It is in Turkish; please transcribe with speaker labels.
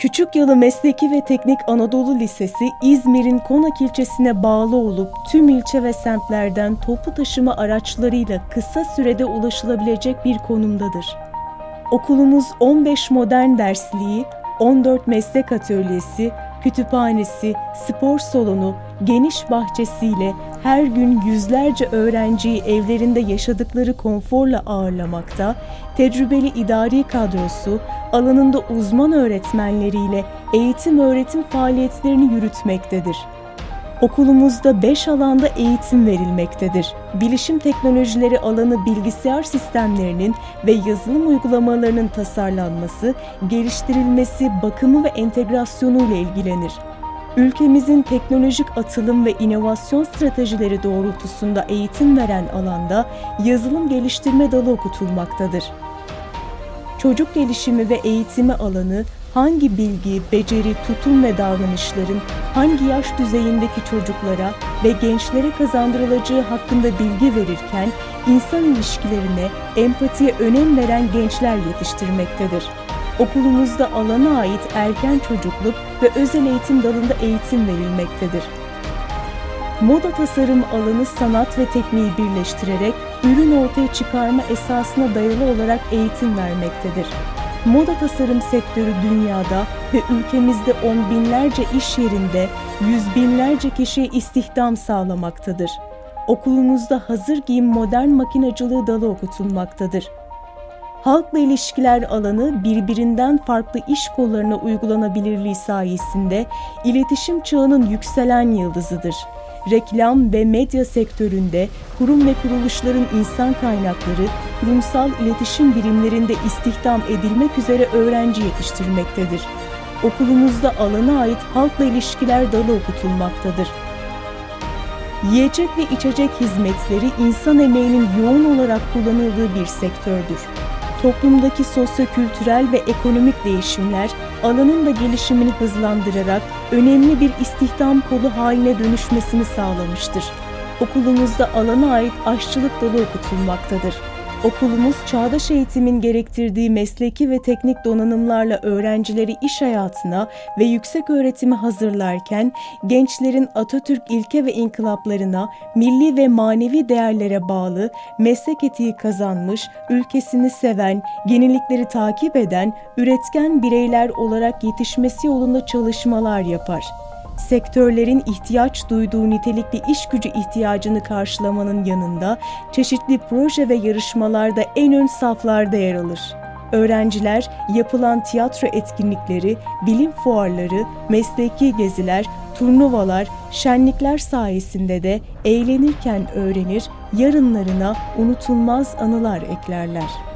Speaker 1: Küçükyalı Mesleki ve Teknik Anadolu Lisesi İzmir'in Konak ilçesine bağlı olup tüm ilçe ve semtlerden toplu taşıma araçlarıyla kısa sürede ulaşılabilecek bir konumdadır. Okulumuz 15 modern dersliği, 14 meslek atölyesi, kütüphanesi, spor salonu, geniş bahçesiyle her gün yüzlerce öğrenciyi evlerinde yaşadıkları konforla ağırlamakta, tecrübeli idari kadrosu, alanında uzman öğretmenleriyle eğitim öğretim faaliyetlerini yürütmektedir. Okulumuzda 5 alanda eğitim verilmektedir. Bilişim teknolojileri alanı bilgisayar sistemlerinin ve yazılım uygulamalarının tasarlanması, geliştirilmesi, bakımı ve entegrasyonu ile ilgilenir. Ülkemizin teknolojik atılım ve inovasyon stratejileri doğrultusunda eğitim veren alanda yazılım geliştirme dalı okutulmaktadır. Çocuk gelişimi ve eğitimi alanı hangi bilgi, beceri, tutum ve davranışların hangi yaş düzeyindeki çocuklara ve gençlere kazandırılacağı hakkında bilgi verirken insan ilişkilerine, empatiye önem veren gençler yetiştirmektedir. Okulumuzda alana ait erken çocukluk ve özel eğitim dalında eğitim verilmektedir. Moda tasarım alanı sanat ve tekniği birleştirerek ürün ortaya çıkarma esasına dayalı olarak eğitim vermektedir. Moda tasarım sektörü dünyada ve ülkemizde on binlerce iş yerinde yüz binlerce kişiye istihdam sağlamaktadır. Okulumuzda hazır giyim modern makinacılığı dalı okutulmaktadır. Halkla ilişkiler alanı birbirinden farklı iş kollarına uygulanabilirliği sayesinde iletişim çağının yükselen yıldızıdır. Reklam ve medya sektöründe kurum ve kuruluşların insan kaynakları, kurumsal iletişim birimlerinde istihdam edilmek üzere öğrenci yetiştirmektedir. Okulumuzda alana ait halkla ilişkiler dalı okutulmaktadır. Yiyecek ve içecek hizmetleri insan emeğinin yoğun olarak kullanıldığı bir sektördür. Toplumdaki sosyokültürel ve ekonomik değişimler alanın da gelişimini hızlandırarak önemli bir istihdam kolu haline dönüşmesini sağlamıştır. Okulumuzda alana ait aşçılık dalı okutulmaktadır. Okulumuz çağdaş eğitimin gerektirdiği mesleki ve teknik donanımlarla öğrencileri iş hayatına ve yüksek öğretimi hazırlarken gençlerin Atatürk ilke ve inkılaplarına, milli ve manevi değerlere bağlı, meslek etiği kazanmış, ülkesini seven, yenilikleri takip eden, üretken bireyler olarak yetişmesi yolunda çalışmalar yapar sektörlerin ihtiyaç duyduğu nitelikli iş gücü ihtiyacını karşılamanın yanında çeşitli proje ve yarışmalarda en ön saflarda yer alır. Öğrenciler yapılan tiyatro etkinlikleri, bilim fuarları, mesleki geziler, turnuvalar, şenlikler sayesinde de eğlenirken öğrenir, yarınlarına unutulmaz anılar eklerler.